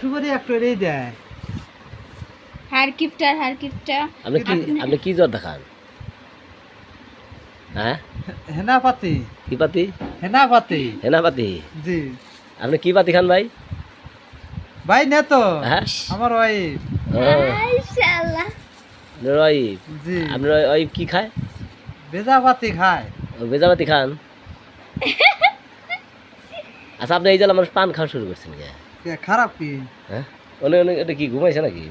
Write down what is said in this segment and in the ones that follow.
সুপারি একটু এড়িয়ে দেয়। হার কিপটার হার কিপটা আপনি কি আপনি কি জ্বর দেখান হ্যাঁ? হেনা পাতি কি পাতি? হেনা পাতি হেনা পাতি জি। আপনি কি পাতি খান ভাই? ভাই নে তো হ্যাঁ? আমার ভাই মাশাআল্লাহ। আপনার ওই জি। আপনার ওই কি খায়? বেজা পাতি খায়। ও খান? আচ্ছা আপনি এই মানুষ পান খাওয়া শুরু করছেন কে? কে খারাপ কি? হ্যাঁ? অনেক অনেক এটা কি ঘুমাইছে নাকি?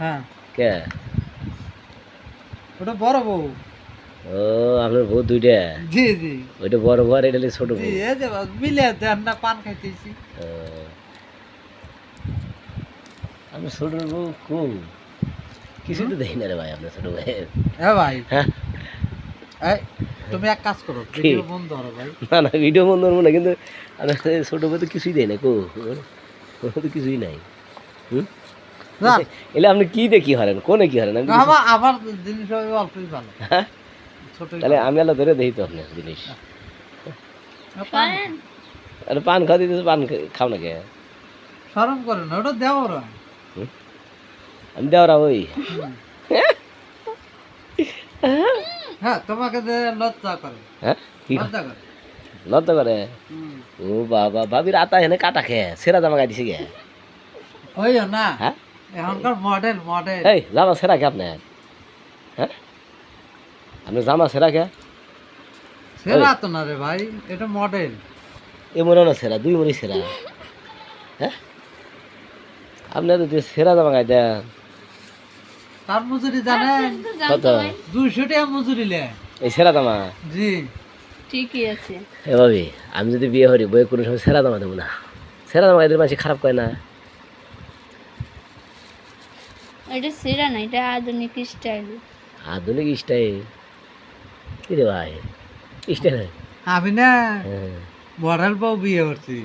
হ্যাঁ। কে? ওটা বড় বউ। ও আপনার বউ দুইটা? জি জি। ওইটা বড় বউ আর এটা ছোট বউ? এই যে মিলে দেন না পান খাইতেছি। আপনার ছোট বউ কিছু তো দেখি না রে ভাই আপনার ছোট ভাইয়ের হ্যাঁ ভাই। হ্যাঁ। তুমি এক কাজ করো ভিডিও বন্ধ করো ভাই। না না ভিডিও বন্ধ করব না কিন্তু ছোট বউ তো কিছুই দেয় না কো তো কিছুই নাই। হুম? এলে আপনি কি দেখি হারেন? কোনে কি হারেন? আমার জিনিস অল্পই ভালো। হ্যাঁ? তাহলে আমি আলো ধরে দেখি তো আপনার জিনিস। আরে পান? খাওয়া দিতেছে পান খাও না কে? সরম করে না ওটা দেও ওরা আমি দেওয়ারা ওই হ্যাঁ? তোমাকে লজ্জা করে। হ্যাঁ? কি? লজ্জা করে। লজ্জা করে? ও বাবা ভাবির আতা হেনে কাটা খেয়ে সেরা জামা গাই দিছে গে। ওইও না হ্যাঁ? এখনকার মডেল মডেল এই জামা সেরা কে আপনার হ্যাঁ? আপনি জামা সেরা কে সেরা তো না রে ভাই এটা মডেল এ মনে না সেরা দুই মনে সেরা। হ্যাঁ? আপনি তো সেরা জামা গাই দেন। তার মজুরি জানেন? কত? দুইশো টাকা মজুরি লে। এই সেরা জামা? জি। ঠিকই আছে। এ ভাবি আমি যদি বিয়ে করি বইয়ে কোনো সময় সেরা জামা দেবো না। সেরা জামা গাইদের মানুষ খারাপ করে না? এটা সিরা না এটা আধুনিক স্টাইল আধুনিক স্টাইল কি রে ভাই স্টাইল আমি না হ্যাঁ। মডেল বউ বিয়ে করছি।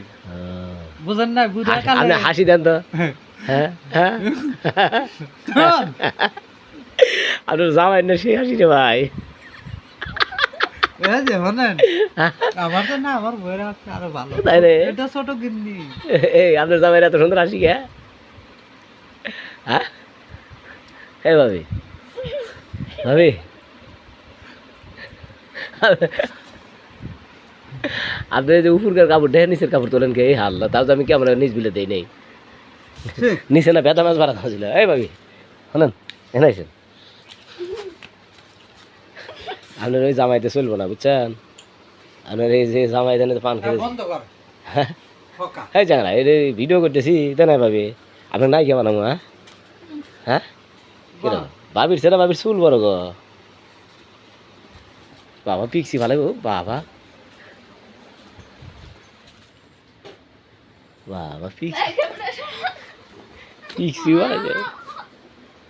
বুঝেন না বুড়া হাসি- কালে। আপনি হাসি দেন তো। হ্যাঁ। হ্যাঁ আপনার জামাই না সেই হাসি রে ভাই। আপনার জামাই এত সুন্দর হ্যাঁ? এই ভাবি। ভাবি। আপনি যে উপরকার কাপড় দেখে নিচের কাপড় তোলেন কে? এই হাল তাও তো আমি কেমন নিচ বিলে দেই নেই? নিচে না বেতা মাছ বাড়া ছিল এই ভাবি শোনেন এখানে আপনার ওই জামাইতে চলবো না বুঝছেন? আপনার এই যে জামাই দেন পান খেয়ে ফকা। হ্যাঁ জানা এই ভিডিও করতেছি তাই না ভাবি। আপনার নাই কে বানাবো হ্যাঁ? হ্যাঁ? কীরকম ভাবির সেটা ভাবির চুল বড় গো। বাবা পিকসি ভালো গো বাবা। বাবা পিকসি পিকসি ভালো।